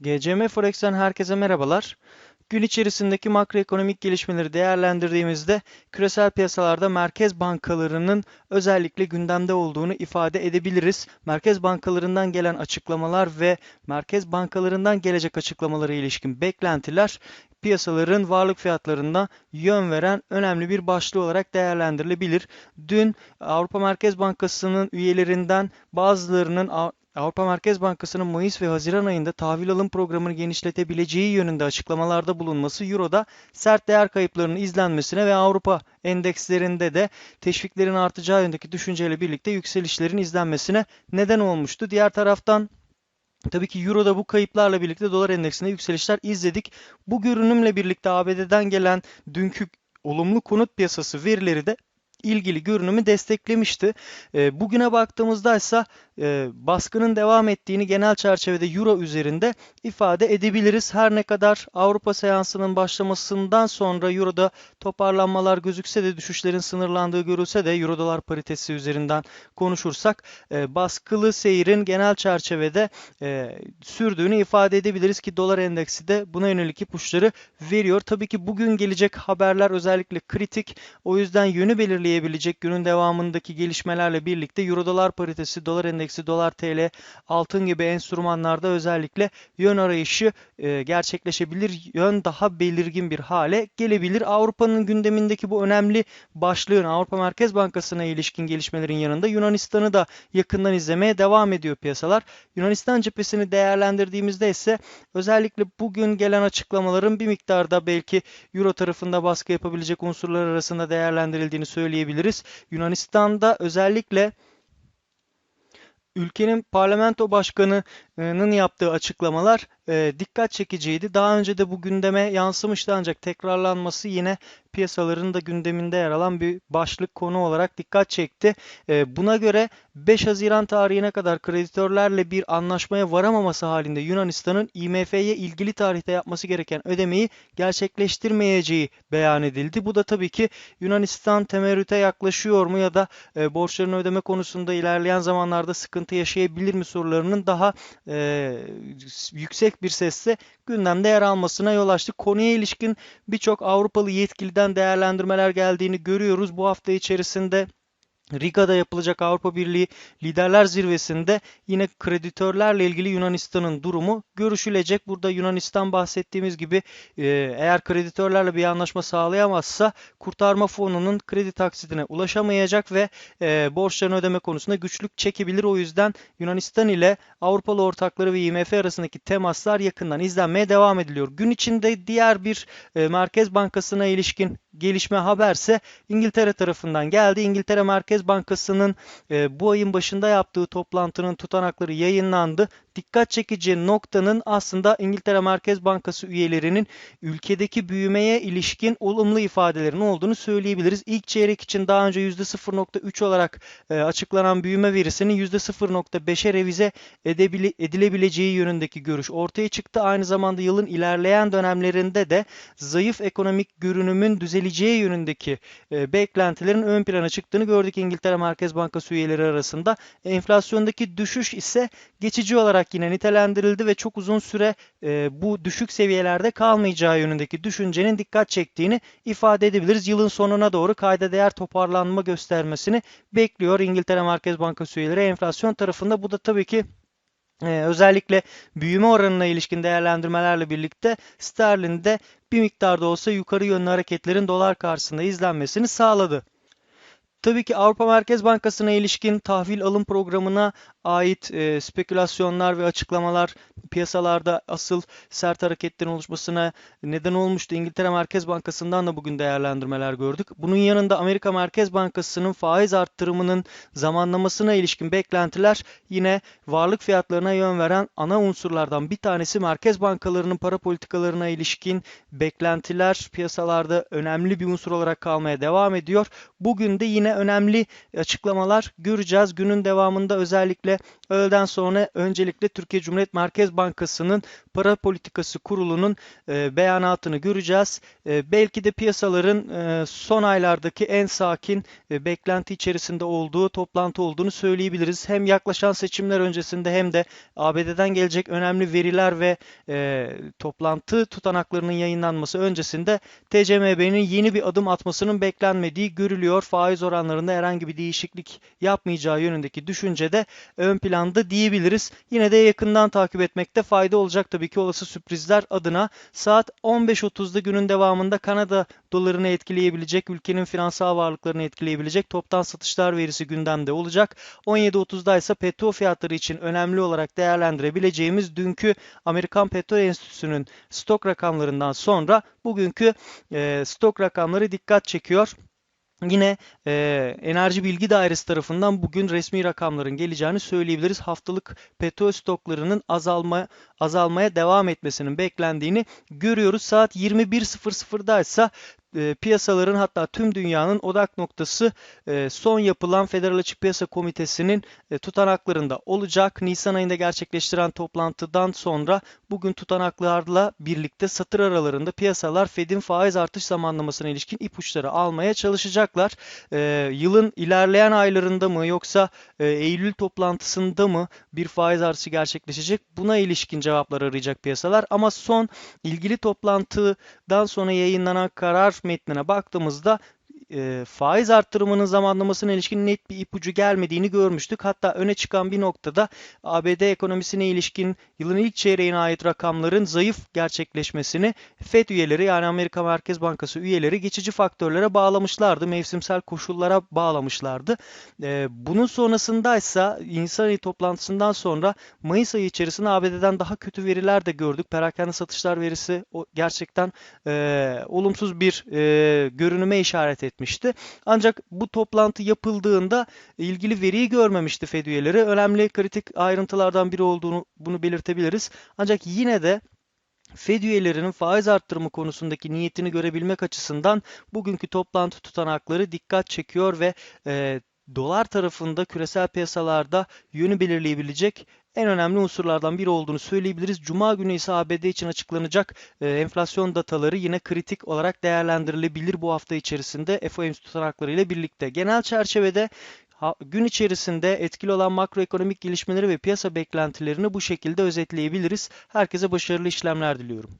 GCM Forex'ten herkese merhabalar. Gün içerisindeki makroekonomik gelişmeleri değerlendirdiğimizde küresel piyasalarda merkez bankalarının özellikle gündemde olduğunu ifade edebiliriz. Merkez bankalarından gelen açıklamalar ve merkez bankalarından gelecek açıklamalara ilişkin beklentiler piyasaların varlık fiyatlarında yön veren önemli bir başlığı olarak değerlendirilebilir. Dün Avrupa Merkez Bankası'nın üyelerinden bazılarının Avrupa Merkez Bankası'nın Mayıs ve Haziran ayında tahvil alım programını genişletebileceği yönünde açıklamalarda bulunması Euro'da sert değer kayıplarının izlenmesine ve Avrupa endekslerinde de teşviklerin artacağı yönündeki düşünceyle birlikte yükselişlerin izlenmesine neden olmuştu. Diğer taraftan Tabii ki Euro'da bu kayıplarla birlikte dolar endeksinde yükselişler izledik. Bu görünümle birlikte ABD'den gelen dünkü olumlu konut piyasası verileri de ilgili görünümü desteklemişti. Bugüne baktığımızda ise e, baskının devam ettiğini genel çerçevede Euro üzerinde ifade edebiliriz. Her ne kadar Avrupa seansının başlamasından sonra Euro'da toparlanmalar gözükse de düşüşlerin sınırlandığı görülse de Euro dolar paritesi üzerinden konuşursak e, baskılı seyrin genel çerçevede e, sürdüğünü ifade edebiliriz ki dolar endeksi de buna yönelik ipuçları veriyor. Tabii ki bugün gelecek haberler özellikle kritik. O yüzden yönü belirleyebilecek günün devamındaki gelişmelerle birlikte Euro dolar paritesi dolar endeksi, dolar TL, altın gibi enstrümanlarda özellikle yön arayışı e, gerçekleşebilir. Yön daha belirgin bir hale gelebilir. Avrupa'nın gündemindeki bu önemli başlığın Avrupa Merkez Bankası'na ilişkin gelişmelerin yanında Yunanistan'ı da yakından izlemeye devam ediyor piyasalar. Yunanistan cephesini değerlendirdiğimizde ise özellikle bugün gelen açıklamaların bir miktarda belki Euro tarafında baskı yapabilecek unsurlar arasında değerlendirildiğini söyleyebiliriz. Yunanistan'da özellikle ülkenin parlamento başkanının yaptığı açıklamalar e, dikkat çekiciydi. Daha önce de bu gündeme yansımıştı ancak tekrarlanması yine piyasaların da gündeminde yer alan bir başlık konu olarak dikkat çekti. E, buna göre 5 Haziran tarihine kadar kreditörlerle bir anlaşmaya varamaması halinde Yunanistan'ın IMF'ye ilgili tarihte yapması gereken ödemeyi gerçekleştirmeyeceği beyan edildi. Bu da tabii ki Yunanistan temerrüte yaklaşıyor mu ya da e, borçlarını ödeme konusunda ilerleyen zamanlarda sıkıntı yaşayabilir mi sorularının daha e, yüksek bir sesle gündemde yer almasına yol açtı. Konuya ilişkin birçok Avrupalı yetkiliden değerlendirmeler geldiğini görüyoruz. Bu hafta içerisinde Riga'da yapılacak Avrupa Birliği Liderler Zirvesi'nde yine kreditörlerle ilgili Yunanistan'ın durumu görüşülecek. Burada Yunanistan bahsettiğimiz gibi e, eğer kreditörlerle bir anlaşma sağlayamazsa kurtarma fonunun kredi taksidine ulaşamayacak ve e, borçlarını ödeme konusunda güçlük çekebilir. O yüzden Yunanistan ile Avrupalı ortakları ve IMF arasındaki temaslar yakından izlenmeye devam ediliyor. Gün içinde diğer bir e, Merkez Bankası'na ilişkin gelişme haberse İngiltere tarafından geldi. İngiltere Merkez Bankası'nın e, bu ayın başında yaptığı toplantının tutanakları yayınlandı dikkat çekici noktanın aslında İngiltere Merkez Bankası üyelerinin ülkedeki büyümeye ilişkin olumlu ifadelerin olduğunu söyleyebiliriz. İlk çeyrek için daha önce %0.3 olarak e, açıklanan büyüme verisinin %0.5'e revize edilebileceği yönündeki görüş ortaya çıktı. Aynı zamanda yılın ilerleyen dönemlerinde de zayıf ekonomik görünümün düzeleceği yönündeki e, beklentilerin ön plana çıktığını gördük İngiltere Merkez Bankası üyeleri arasında. Enflasyondaki düşüş ise geçici olarak olarak yine nitelendirildi ve çok uzun süre e, bu düşük seviyelerde kalmayacağı yönündeki düşüncenin dikkat çektiğini ifade edebiliriz. Yılın sonuna doğru kayda değer toparlanma göstermesini bekliyor İngiltere Merkez Bankası üyeleri enflasyon tarafında. Bu da tabii ki ee, özellikle büyüme oranına ilişkin değerlendirmelerle birlikte sterlinde bir miktarda olsa yukarı yönlü hareketlerin dolar karşısında izlenmesini sağladı. Tabii ki Avrupa Merkez Bankası'na ilişkin tahvil alım programına ait e, spekülasyonlar ve açıklamalar piyasalarda asıl sert hareketlerin oluşmasına neden olmuştu. İngiltere Merkez Bankası'ndan da bugün değerlendirmeler gördük. Bunun yanında Amerika Merkez Bankası'nın faiz arttırımının zamanlamasına ilişkin beklentiler yine varlık fiyatlarına yön veren ana unsurlardan bir tanesi merkez bankalarının para politikalarına ilişkin beklentiler piyasalarda önemli bir unsur olarak kalmaya devam ediyor. Bugün de yine önemli açıklamalar göreceğiz. Günün devamında özellikle sebeple Öğleden sonra öncelikle Türkiye Cumhuriyet Merkez Bankası'nın Para Politikası Kurulu'nun e, beyanatını göreceğiz. E, belki de piyasaların e, son aylardaki en sakin e, beklenti içerisinde olduğu toplantı olduğunu söyleyebiliriz. Hem yaklaşan seçimler öncesinde hem de ABD'den gelecek önemli veriler ve e, toplantı tutanaklarının yayınlanması öncesinde TCMB'nin yeni bir adım atmasının beklenmediği görülüyor. Faiz oranlarında herhangi bir değişiklik yapmayacağı yönündeki düşünce de ön planda diyebiliriz. Yine de yakından takip etmekte fayda olacak tabii ki olası sürprizler adına. Saat 15.30'da günün devamında Kanada dolarını etkileyebilecek, ülkenin finansal varlıklarını etkileyebilecek toptan satışlar verisi gündemde olacak. 17.30'da ise petrol fiyatları için önemli olarak değerlendirebileceğimiz dünkü Amerikan Petrol Enstitüsü'nün stok rakamlarından sonra bugünkü e, stok rakamları dikkat çekiyor. Yine e, Enerji Bilgi Dairesi tarafından bugün resmi rakamların geleceğini söyleyebiliriz. Haftalık petrol stoklarının azalma, azalmaya devam etmesinin beklendiğini görüyoruz. Saat 21.00'da ise e, piyasaların hatta tüm dünyanın odak noktası e, son yapılan Federal Açık Piyasa Komitesi'nin e, tutanaklarında olacak. Nisan ayında gerçekleştiren toplantıdan sonra bugün tutanaklarla birlikte satır aralarında piyasalar Fed'in faiz artış zamanlamasına ilişkin ipuçları almaya çalışacaklar. Yılın ilerleyen aylarında mı yoksa Eylül toplantısında mı bir faiz artışı gerçekleşecek? Buna ilişkin cevaplar arayacak piyasalar ama son ilgili toplantıdan sonra yayınlanan karar metnine baktığımızda e, faiz arttırımının zamanlamasına ilişkin net bir ipucu gelmediğini görmüştük. Hatta öne çıkan bir noktada ABD ekonomisine ilişkin yılın ilk çeyreğine ait rakamların zayıf gerçekleşmesini FED üyeleri yani Amerika Merkez Bankası üyeleri geçici faktörlere bağlamışlardı. Mevsimsel koşullara bağlamışlardı. E, bunun sonrasında ise insan ayı toplantısından sonra Mayıs ayı içerisinde ABD'den daha kötü veriler de gördük. Perakende satışlar verisi gerçekten e, olumsuz bir e, görünüme işaret etti etmişti. Ancak bu toplantı yapıldığında ilgili veriyi görmemişti Fed üyeleri. Önemli kritik ayrıntılardan biri olduğunu bunu belirtebiliriz. Ancak yine de Fed üyelerinin faiz arttırımı konusundaki niyetini görebilmek açısından bugünkü toplantı tutanakları dikkat çekiyor ve e, dolar tarafında küresel piyasalarda yönü belirleyebilecek en önemli unsurlardan biri olduğunu söyleyebiliriz. Cuma günü ise ABD için açıklanacak e, enflasyon dataları yine kritik olarak değerlendirilebilir bu hafta içerisinde FOMC tutanakları ile birlikte. Genel çerçevede gün içerisinde etkili olan makroekonomik gelişmeleri ve piyasa beklentilerini bu şekilde özetleyebiliriz. Herkese başarılı işlemler diliyorum.